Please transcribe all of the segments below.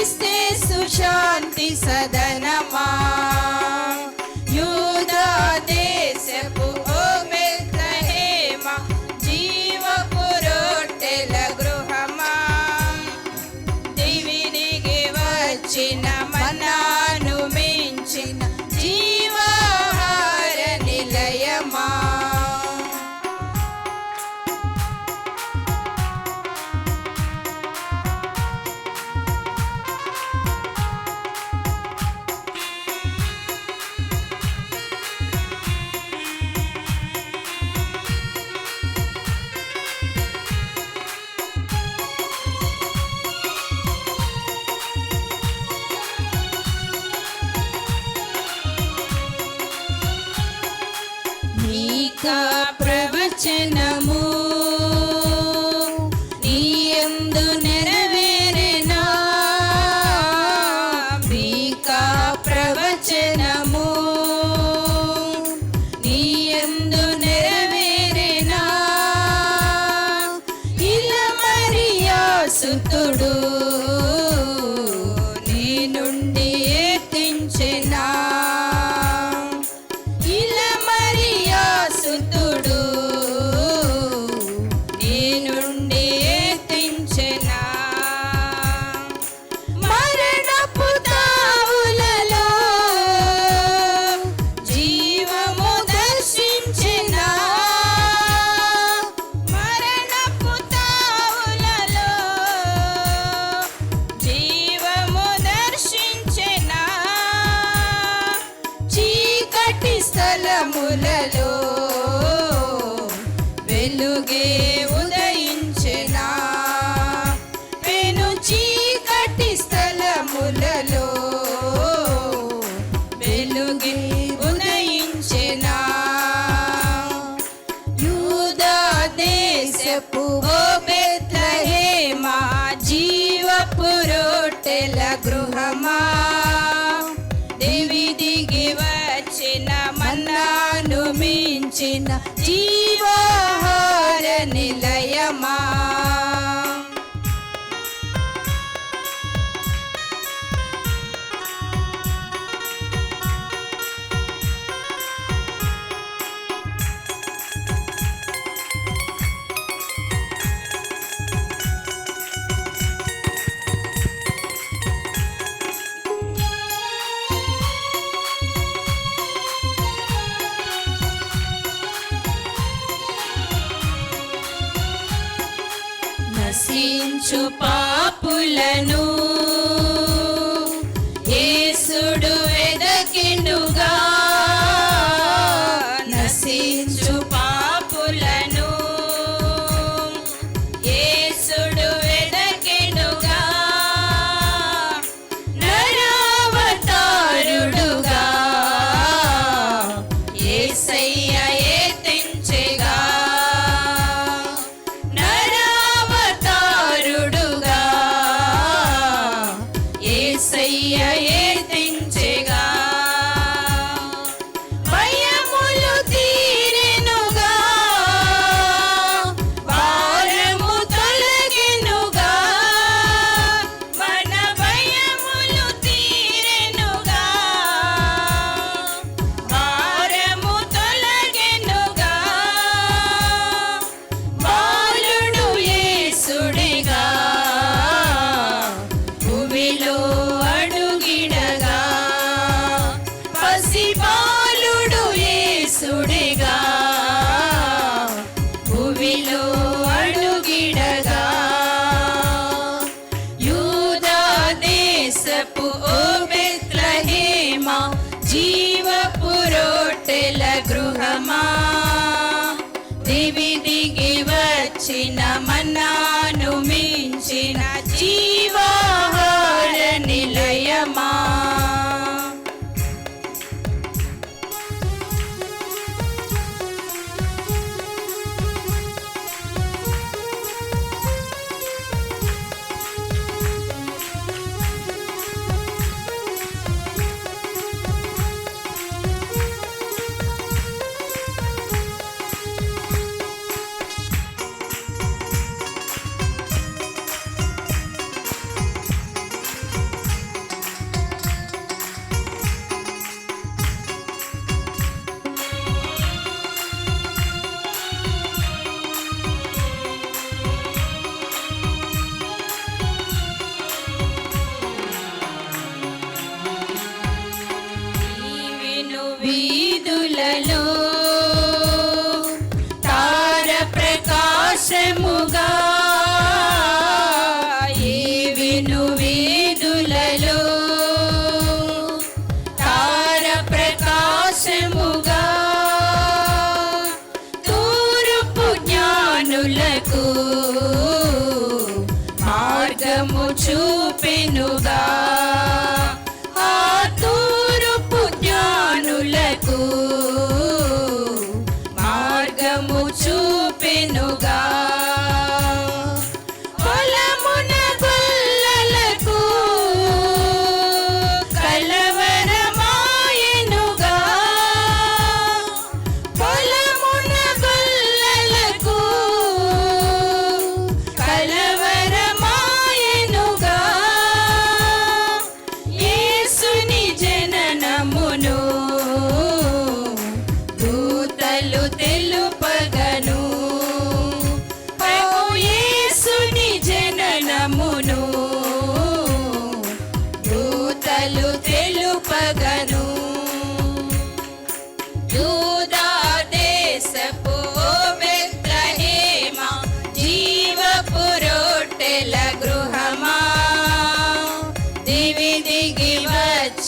స్థిస్తే సుశాంతి సదనమా? యూదా దేశపు ఓ మెత్తహేమ జీవపు రొట్టెల గృహమా? దివినికి వచ్చిన ప్రవచనము. నశించు పాపులను.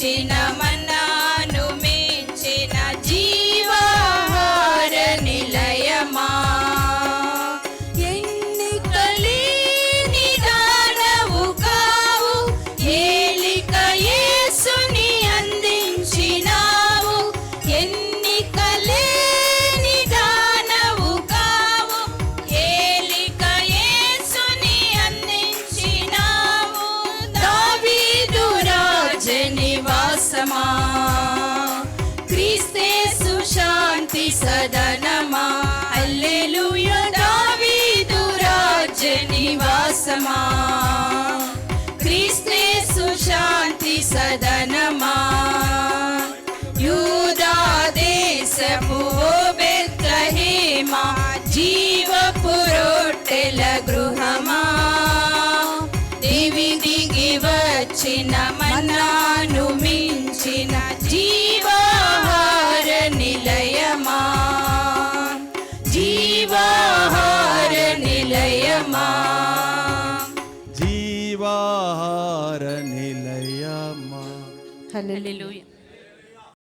you China. దావి సదనమా? అల్లెలుయ దావీదు రాజ్య నివాసమా? క్రీస్తే సుశాంతి సదనమా? యూదా దేశపు ఓ బెత్లహేమా? జీవ పురోట్టెల గృహమా? దివి దిగి వచ్చిన Hallelujah.